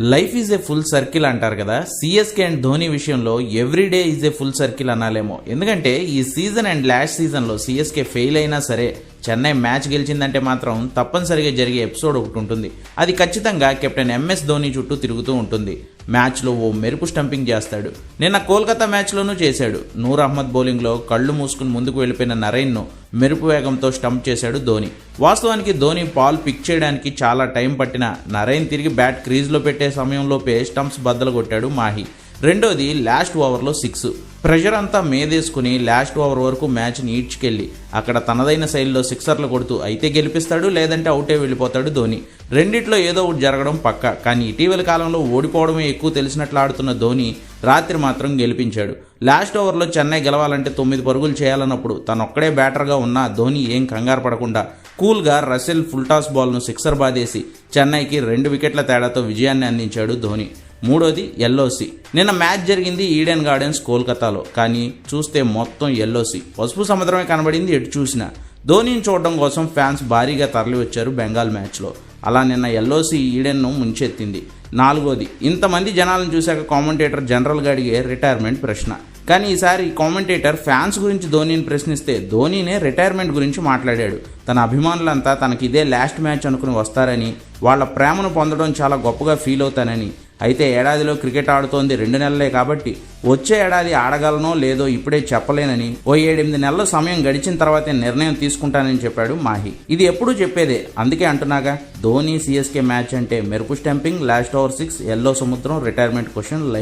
Life is a full circle అంటారు కదా. CSK and Dhoni విషయంలో everyday is a full circle అనాలేమో. ఎందుకంటే ఈ సీజన్ అండ్ లాస్ట్ సీజన్లో సిఎస్కే ఫెయిల్ అయినా సరే చెన్నై మ్యాచ్ గెలిచిందంటే మాత్రం తప్పనిసరిగా జరిగే ఎపిసోడ్ ఒకటి ఉంటుంది. అది ఖచ్చితంగా కెప్టెన్ ఎంఎస్ ధోని చుట్టూ తిరుగుతూ ఉంటుంది. మ్యాచ్లో ఓ మెరుపు స్టంపింగ్ చేస్తాడు. నిన్న కోల్కతా మ్యాచ్లోనూ చేశాడు. నూర్ అహ్మద్ బౌలింగ్లో కళ్ళు మూసుకుని ముందుకు వెళ్ళిపోయిన నరైన్ను మెరుపు వేగంతో స్టంప్ చేశాడు ధోని. వాస్తవానికి ధోని బాల్ పిక్ చేయడానికి చాలా టైం పట్టిన నరైన్ తిరిగి బ్యాట్ క్రీజ్లో పెట్టే సమయంలోపే స్టంప్స్ బద్దలు కొట్టాడు మాహి. రెండోది లాస్ట్ ఓవర్లో సిక్స్. ప్రెషర్ అంతా మేదేసుకుని లాస్ట్ ఓవర్ వరకు మ్యాచ్ని ఈడ్చుకెళ్ళి అక్కడ తనదైన శైలిలో సిక్సర్లు కొడుతూ అయితే గెలిపిస్తాడు లేదంటే అవుటే వెళ్ళిపోతాడు ధోని. రెండిట్లో ఏదో ఒకటి జరగడం పక్క కానీ ఇటీవల కాలంలో ఓడిపోవడమే ఎక్కువ తెలిసినట్లు ఆడుతున్న ధోని రాత్రి మాత్రం గెలిపించాడు. లాస్ట్ ఓవర్లో చెన్నై గెలవాలంటే తొమ్మిది పరుగులు చేయాలన్నప్పుడు తనొక్కడే బ్యాటర్గా ఉన్న ధోని ఏం కంగారు పడకుండా కూల్గా రసెల్ ఫుల్టాస్ బాల్ను సిక్సర్ బాదేసి చెన్నైకి రెండు వికెట్ల తేడాతో విజయాన్ని అందించాడు ధోని. మూడోది ఎల్ఓసి. నిన్న మ్యాచ్ జరిగింది ఈడెన్ గార్డెన్స్ కోల్కతాలో కానీ చూస్తే మొత్తం ఎల్ఓసి. పసుపు సముద్రమే కనబడింది ఎటు చూసినా. ధోనిని చూడడం కోసం ఫ్యాన్స్ భారీగా తరలి వచ్చారు బెంగాల్ మ్యాచ్లో. అలా నిన్న ఎల్ఓసి ఈడెన్ను ముంచెత్తింది. నాలుగోది ఇంతమంది జనాలను చూశాక కామెంటేటర్ జనరల్గా అడిగే రిటైర్మెంట్ ప్రశ్న. కానీ ఈసారి కామెంటేటర్ ఫ్యాన్స్ గురించి ధోనిని ప్రశ్నిస్తే ధోనినే రిటైర్మెంట్ గురించి మాట్లాడాడు. తన అభిమానులంతా తనకి ఇదే లాస్ట్ మ్యాచ్ అనుకుని వస్తారని వాళ్ళ ప్రేమను పొందడం చాలా గొప్పగా ఫీల్ అవుతానని అయితే ఏడాదిలో క్రికెట్ ఆడుతోంది రెండు నెలలే కాబట్టి వచ్చే ఏడాది ఆడగలనో లేదో ఇప్పుడే చెప్పలేనని ఓ ఏడెనిమిది నెలల సమయం గడిచిన తర్వాతే నిర్ణయం తీసుకుంటానని చెప్పాడు మాహి. ఇది ఎప్పుడూ చెప్పేదే. అందుకే అంటున్నాగా ధోని సిఎస్కే మ్యాచ్ అంటే మెరుపు stumping last over six yellow సముద్రం రిటైర్మెంట్ క్వశ్చన్ లైఫ్